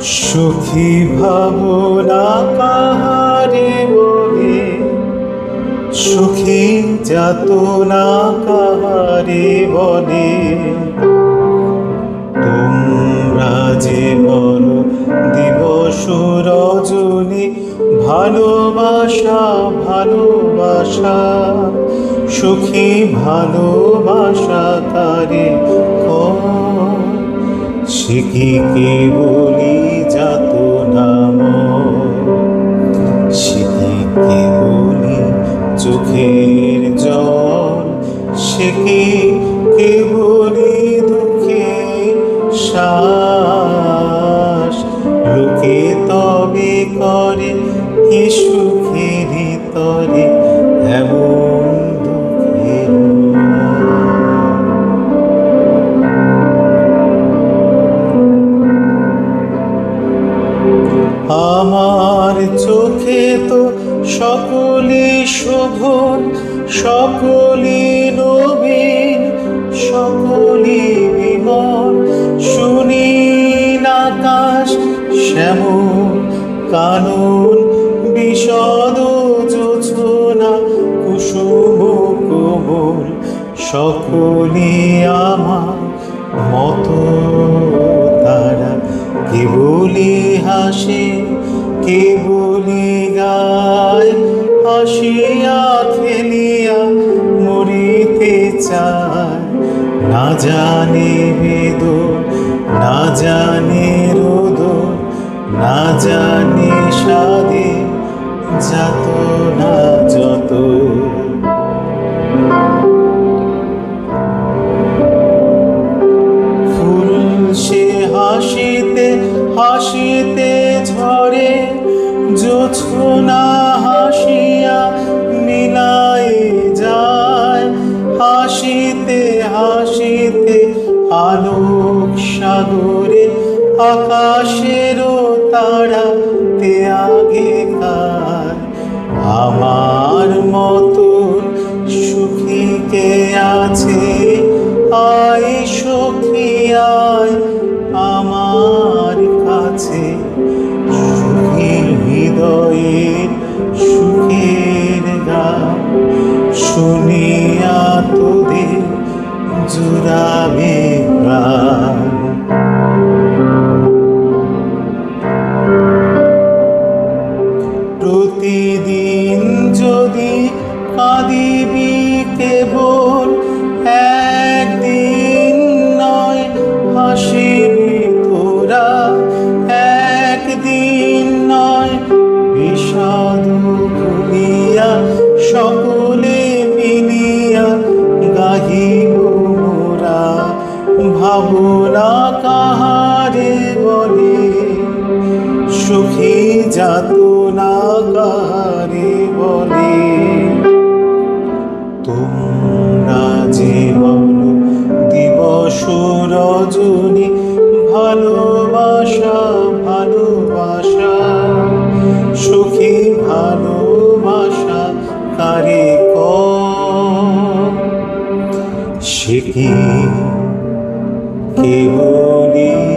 সুখী ভাবনা কাহারে বলে সুখী যাতনা কাহারে বলে তোমরা যে বলো দিবস রজনী, ভালোবাসা ভালোবাসা, সুখী ভালোবাসা কয়? সে কি কেবলি যাত নাম সে কি কেবলি চোখের জল? সে কি কেবলি দুঃখে শ্বাস? লোকে তবে করে কি সুখের তরে? এমন আমার চোখে তো সকলে শোভন সকলে নবীন সকলে বিমল। সুনীল আকাশ শ্যামল, কানন বিষদ যোছনা কুসুম কোমল। সকলে আমার মতো তারা। কেবলি হাসে কেবলি গায়? হাসিয়া খেলিয়া মরিতে চায়। না জানে বেদ না জানে রোদ, না জানে সাদে যাত না জোছনা হাসিয়া মিলায় যায়। হাসিতে হাসিতে আলোক সাগরে আকাশেরও তারাতে আগে কার আমার মতন কাঁদিবি কেবল একদিন নয় হাসিবি তোরা। একদিন নয়, বিষাদ ভুলিয়া সকলে মিলিয়া গাহিব মোরা ভাবনা কাহারে বলে, সুখী যাত না ভালো দিবস রজনী ভালোবাসা ভালোবাসা। সুখী ভালোবাসা কারে ক সে কি? কেবলই